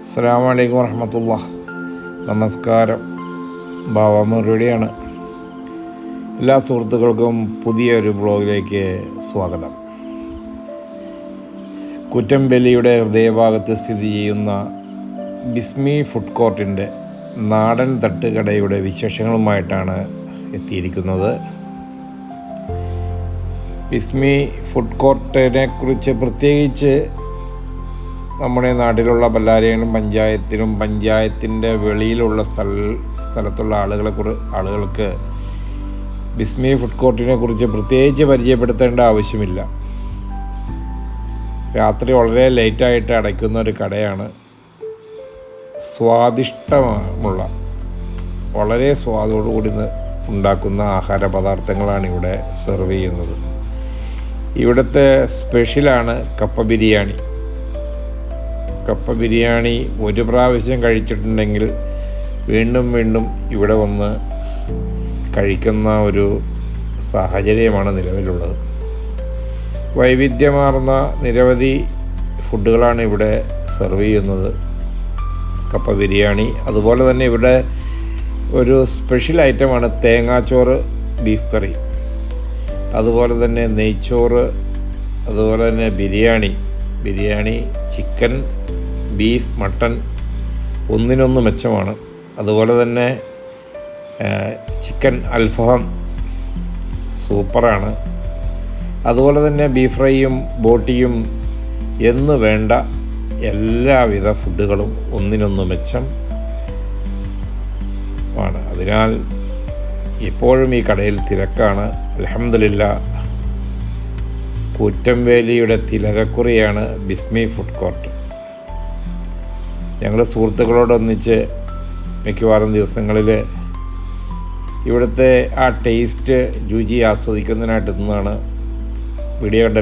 അസ്സാം വലൈക്കും വർഹമത്തുള്ള നമസ്കാരം. ബാബ മുരളിയാണ് എല്ലാ സുഹൃത്തുക്കൾക്കും പുതിയൊരു ബ്ലോഗിലേക്ക് സ്വാഗതം. കുറ്റമ്പലിയുടെ ഹൃദയഭാഗത്ത് സ്ഥിതി ചെയ്യുന്ന ബിസ്മി ഫുഡ് കോർട്ടിന്റെ നാടൻ തട്ടുകടയുടെ വിശേഷങ്ങളുമായിട്ടാണ് എത്തിയിരിക്കുന്നത്. ബിസ്മി ഫുഡ് കോർട്ടിനെ കുറിച്ച് പ്രത്യേകിച്ച് നമ്മുടെ നാട്ടിലുള്ള ബല്ലാരിയനും പഞ്ചായത്തിലും പഞ്ചായത്തിന്റെ വെളിയിലുള്ള സ്ഥല സ്ഥലത്തുള്ള ആളുകളെ കുറി ആളുകൾക്ക് ബിസ്മി ഫുഡ് കോർട്ടിനെ കുറിച്ച് പ്രത്യേകിച്ച് പരിചയപ്പെടുത്തേണ്ട ആവശ്യമില്ല. രാത്രി വളരെ ലേറ്റായിട്ട് അടയ്ക്കുന്ന ഒരു കടയാണ്. സ്വാദിഷ്ടമുള്ള വളരെ സ്വാദോടുകൂടി കൂടി ഉണ്ടാക്കുന്ന ആഹാര പദാർത്ഥങ്ങളാണ് ഇവിടെ സെർവ് ചെയ്യുന്നത്. ഇവിടുത്തെ സ്പെഷ്യലാണ് കപ്പ ബിരിയാണി. കപ്പ ബിരിയാണി ഒരു പ്രാവശ്യം കഴിച്ചിട്ടുണ്ടെങ്കിൽ വീണ്ടും വീണ്ടും ഇവിടെ വന്ന് കഴിക്കുന്ന ഒരു സാഹചര്യമാണ് നിലവിലുള്ളത്. വൈവിധ്യമാർന്ന നിരവധി ഫുഡുകളാണ് ഇവിടെ സെർവ് ചെയ്യുന്നത്. കപ്പ ബിരിയാണി അതുപോലെ തന്നെ ഇവിടെ ഒരു സ്പെഷ്യൽ ഐറ്റമാണ് തേങ്ങാച്ചോറ് ബീഫ് കറി. അതുപോലെ തന്നെ നെയ്ച്ചോറ് അതുപോലെ തന്നെ biryani. Biryani chicken beef mutton ഒന്നിനൊന്ന് മെച്ചമാണ്. അതുപോലെ തന്നെ ചിക്കൻ അൽഫഹം സൂപ്പറാണ്. അതുപോലെ തന്നെ ബീഫ് ഫ്രൈയും ബോട്ടിയും എന്ന് വേണ്ട എല്ലാവിധ ഫുഡുകളും ഒന്നിനൊന്ന് മെച്ചം ആണ്. അതിനാൽ ഇപ്പോഴും ഈ കടയിൽ തിരക്കാണ്. അലഹമില്ല കൂറ്റംവേലിയുടെ തിലകക്കുറിയാണ് ബിസ്മി ഫുഡ് കോർട്ട്. ഞങ്ങൾ സുഹൃത്തുക്കളോടൊന്നിച്ച് മിക്കവാറും ദിവസങ്ങളിൽ ഇവിടുത്തെ ആ ടേസ്റ്റ് രുചി ആസ്വദിക്കുന്നതിനായിട്ട് എത്തുന്നതാണ് വീഡിയോ കണ്ട